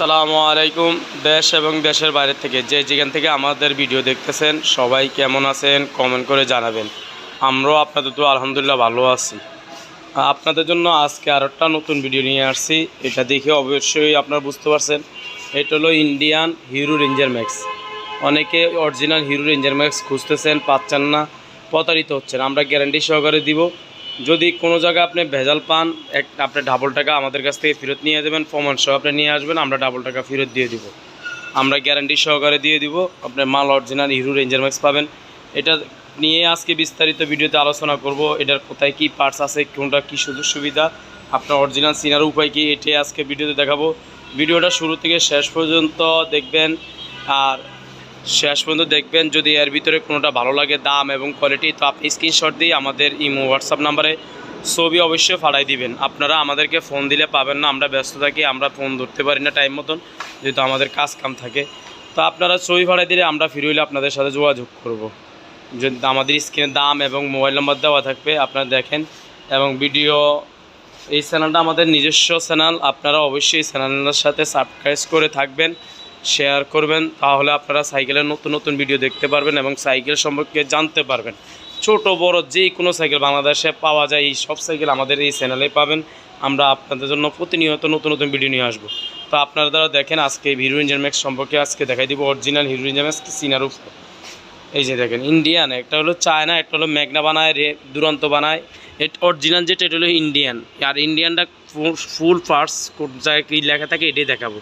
আসসালামু আলাইকুম, দেশ এবং দেশের বাইরে থেকে যে যেখান থেকে আমাদের ভিডিও দেখতেছেন, সবাই কেমন আছেন কমেন্ট করে জানাবেন। আমরাও আপনাদের তো আলহামদুলিল্লাহ ভালো আছি। আপনাদের জন্য আজকে আর একটা নতুন ভিডিও নিয়ে আসছি। এটা দেখে অবশ্যই আপনারা বুঝতে পারছেন, এটা হলো ইন্ডিয়ান হিরো রেঞ্জার ম্যাক্স অনেকে অরিজিনাল হিরো রেঞ্জার ম্যাক্স খুঁজতেছেন, পাচ্ছেন না, প্রতারিত হচ্ছেন। আমরা গ্যারান্টি সহকারে দিব। যদি কোনো জায়গায় আপনি ভেজাল পান, এক আপনি ডাবল টাকা আমাদের কাছ থেকে ফেরত নিয়ে যাবেন, প্রমাণ সহ আপনি নিয়ে আসবেন, আমরা ডাবল টাকা ফেরত দিয়ে দিব। আমরা গ্যারান্টি সহকারে দিয়ে দিব আপনার মাল অরিজিনাল হিরো রেঞ্জার ম্যাক্স পাবেন। এটা নিয়ে আজকে বিস্তারিত ভিডিওতে আলোচনা করব, এটার কোথায় কি পার্টস আছে, কোনটা কি সুযোগ সুবিধা, আপনার অরিজিনাল সিনার উপায় কি, এটাই আজকে ভিডিওতে দেখাবো। ভিডিওটা শুরু থেকে শেষ পর্যন্ত দেখবেন, আর শেষ পর্যন্ত দেখবেন যদি এর ভিতরে কোনোটা ভালো লাগে দাম এবং কোয়ালিটি তো আপনি স্ক্রিনশট দিয়ে আমাদের ইমো হোয়াটসঅ্যাপ নাম্বারে ছবি অবশ্যই ফাড়াই দিবেন। আপনারা আমাদেরকে ফোন দিলে পাবেন না, আমরা ব্যস্ত থাকি, আমরা ফোন ধরতে পারি না টাইম মতন, যেহেতু আমাদের কাজ কাম থাকে। তো আপনারা ছবি ফাড়াই দিলে আমরা ফিরে হইলে আপনাদের সাথে যোগাযোগ করব। যদি আমাদের স্ক্রিনে দাম এবং মোবাইল নাম্বার দেওয়া থাকবে, আপনারা দেখেন। এবং ভিডিও এই চ্যানেলটা আমাদের নিজস্ব চ্যানেল আপনারা অবশ্যই চ্যানেলের সাথে সাবস্ক্রাইব করে থাকবেন। শেয়ার করবেন, তাহলে আপনারা সাইকেলের নতুন নতুন ভিডিও দেখতে পারবেন এবং সাইকেল সম্পর্কে জানতে পারবেন। ছোট, বড় যে কোনো সাইকেল বাংলাদেশে পাওয়া যায়, এই সব সাইকেল আমাদের এই চ্যানেলে পাবেন। আমরা আপনাদের জন্য প্রতিনিয়ত নতুন নতুন ভিডিও নিয়ে আসব। তো আপনারা দ্বারা দেখেন, আজকে হিরো ইঞ্জিন ম্যাক্স সম্পর্কে আজকে দেখাই দিব অরিজিনাল হিরো ইঞ্জিন ম্যাক্স সিনার এই যে দেখেন ইন্ডিয়ান একটা হলো চায়না একটা হলো ম্যাগনা বানায়, রে দুরন্ত বানায়। এটা অরিজিনাল যেটা, এটা হলো ইন্ডিয়ান আর ইন্ডিয়ানটা ফুল পার্টস কোন জায়গায় কী লেখা থাকে, এটাই দেখাবো।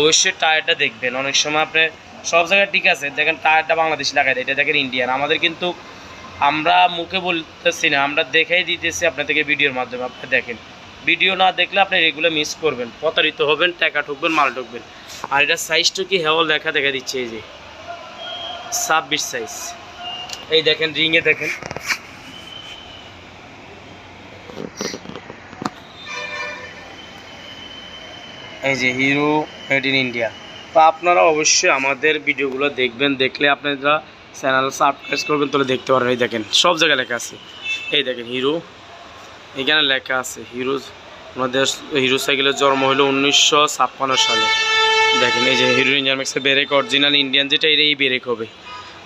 অবশ্যই টায়ারটা দেখবেন। অনেক সময় আপনার সব জায়গায় ঠিক আছে, দেখেন টায়ারটা বাংলাদেশি লাগাই দেয়, এটা দেখেন ইন্ডিয়ান আমাদের কিন্তু আমরা মুখে বলতেছি না, আমরা দেখাই দিতেছি আপনার থেকে ভিডিওর মাধ্যমে, আপনি দেখেন। ভিডিও না দেখলে আপনি রেগুলার মিস করবেন, প্রতারিত হবেন, টাকা ঠকবেন, মাল ঠকবেন। আর এটা সাইজটা কি হেওয়াল দেখা দেখা দিচ্ছে এই যে। ছাব্বিশ সাইজ এই দেখেন রিংয়ে দেখেন। এই যে হিরো মেড ইন ইন্ডিয়া তো আপনারা অবশ্যই আমাদের ভিডিওগুলো দেখবেন, দেখলে আপনারা চ্যানেল সাবস্ক্রাইব করবেন, তাহলে দেখতে পারবেন। এই দেখেন, সব জায়গায় লেখা আছে। এই দেখেন হিরো এখানে লেখা আছে হিরো আমাদের হিরো সাইকেলের জন্ম হলো উনিশশো ছাপ্পান্ন সালে। দেখেন, এই যে হিরো ইঞ্জিন ম্যাক্সের ব্রেক অরিজিনাল ইন্ডিয়ান যেটা এটা এই ব্রেক হবে।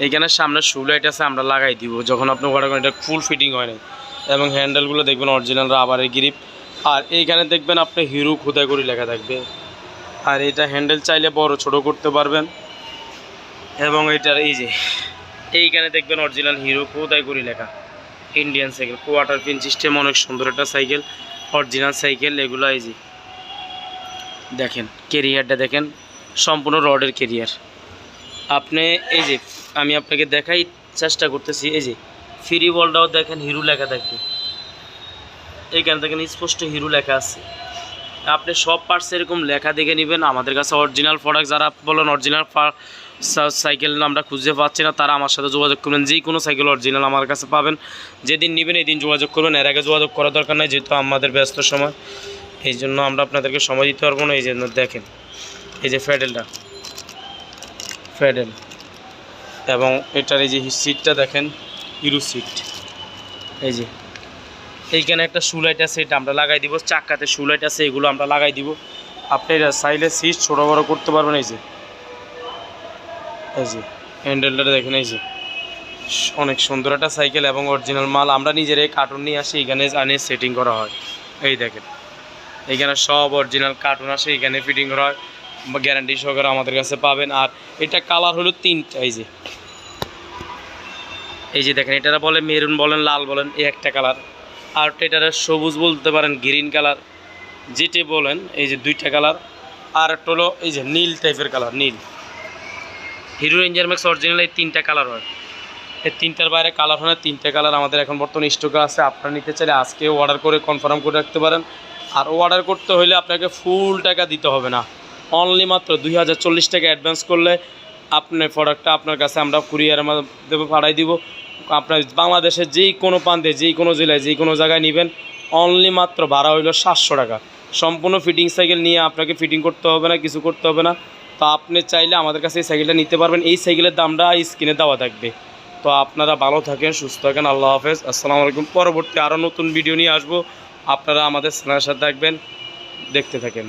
এইখানে সামনে শু লাইট আছে, আমরা লাগাই দিব। যখন আপনি করেন এটা ফুল ফিটিং হয় না এবং হ্যান্ডেলগুলো দেখবেন অরিজিনাল রাবারের গ্রিপ আর এইখানে দেখবেন আপনি হিরো খোদাই করে লেখা থাকবে। আর এটা হ্যান্ডেল চাইলে বড় ছোট করতে পারবেন। এবং এটার এই যে, এইখানে দেখবেন অরিজিনাল হিরো খোদাই করে লেখা। Indian cycle quarter pin system অনেক সুন্দর একটা সাইকেল অরিজিনাল সাইকেল এগুলো এই যে, দেখেন কেরিয়ারটা দেখেন, সম্পূর্ণ রডের কেরিয়ার আপনি এই যে, আমি আপনাকে দেখাই, চেষ্টা করতেছি, এই যে ফ্রি বলটাও দেখেন, হিরো লেখা থাকবে। এইখানে দেখেন স্পষ্ট হিরো লেখা আছে। আপনি সব পার্টস এরকম লেখা দেখে নেবেন। আমাদের কাছে অরিজিনাল প্রোডাক্ট যারা বলেন অরিজিনাল সাইকেল আমরা খুঁজে পাচ্ছি না, তারা আমার সাথে যোগাযোগ করবেন। যে কোনো সাইকেল অরিজিনাল আমার কাছে পাবেন। যেদিন নেবেন এই দিন যোগাযোগ করবেন। এর আগে যোগাযোগ করার দরকার নেই, যেহেতু আমাদের ব্যস্ত সময়। এই জন্য আমরা আপনাদেরকে সময় দিতে পারব না। এই জন্য দেখেন, এই যে ফ্যাডেলটা। ফ্যাডেল। এবং এটার এই যে সিটটা দেখেন, হিরো সিট এই যে। এইখানে একটা শুলাইট আছে, এটা আমরা লাগাই দিব। চাক্কাতে শুলাইট আছে, এগুলো আমরা লাগাই দিব। আপনি সাইলে সিট ছোটো বড়ো করতে পারবেন, এই যে। এই যে হ্যান্ডেলটা দেখেন, এই যে। অনেক সুন্দর একটা সাইকেল এবং অরিজিনাল মাল। আমরা নিজের এই কার্টুন নিয়ে আসি এখানে আনে সেটিং করা হয়। এই দেখেন। এখানে সব অরিজিনাল কার্টুন আসে এখানে ফিটিং করা হয়। গ্যারান্টি সহকারে আমাদের কাছে পাবেন। আর এটা কালার হলো তিনটা, এই যে। এই যে দেখেন, এটারা বলে মেরুন বলেন, লাল বলেন, এই একটা কালার আর এটারা সবুজ বলতে পারেন গ্রিন কালার যেটি বলেন, এই যে দুইটা কালার আর একটা হলো এই যে নীল টাইপের কালার নীল। হিরো রেঞ্জার ম্যাক্স অরিজিনাল এই তিনটা কালার হয়। এই তিনটার বাইরে কালার হয় না, তিনটা কালার আমাদের এখন বর্তমানে স্টকে আছে। আপনারা নিতে চাইলে আজকেও অর্ডার করে কনফার্ম করে রাখতে পারেন। আর অর্ডার করতে হলে আপনাকে ফুল টাকা দিতে হবে না। অনলি মাত্র দুই হাজার চল্লিশ টাকা অ্যাডভান্স করলে আপনার প্রোডাক্টটা আপনার কাছে আমরা কুরিয়ারের মাধ্যমে পাঠাই দিব। আপনার বাংলাদেশের যেই কোনো প্রান্তে যেই কোনো জেলায় যেই কোনো জায়গায় নেবেন অনলি মাত্র ভাড়া হইল সাতশো টাকা। সম্পূর্ণ ফিটিং সাইকেল নিয়ে আপনাকে ফিটিং করতে হবে না, কিছু করতে হবে না। তো আপনি চাইলে আমাদের কাছে এই সাইকেলটা নিতে পারবেন। এই সাইকেলের দামটা স্ক্রিনে দেওয়া থাকবে। তো আপনারা ভালো থাকেন, সুস্থ থাকেন, আল্লাহ হাফেজ। আসসালামু আলাইকুম। পরবর্তী আরও নতুন ভিডিও নিয়ে আসব। আপনারা আমাদের চ্যানেলের সাথে থাকবেন, দেখতে থাকেন।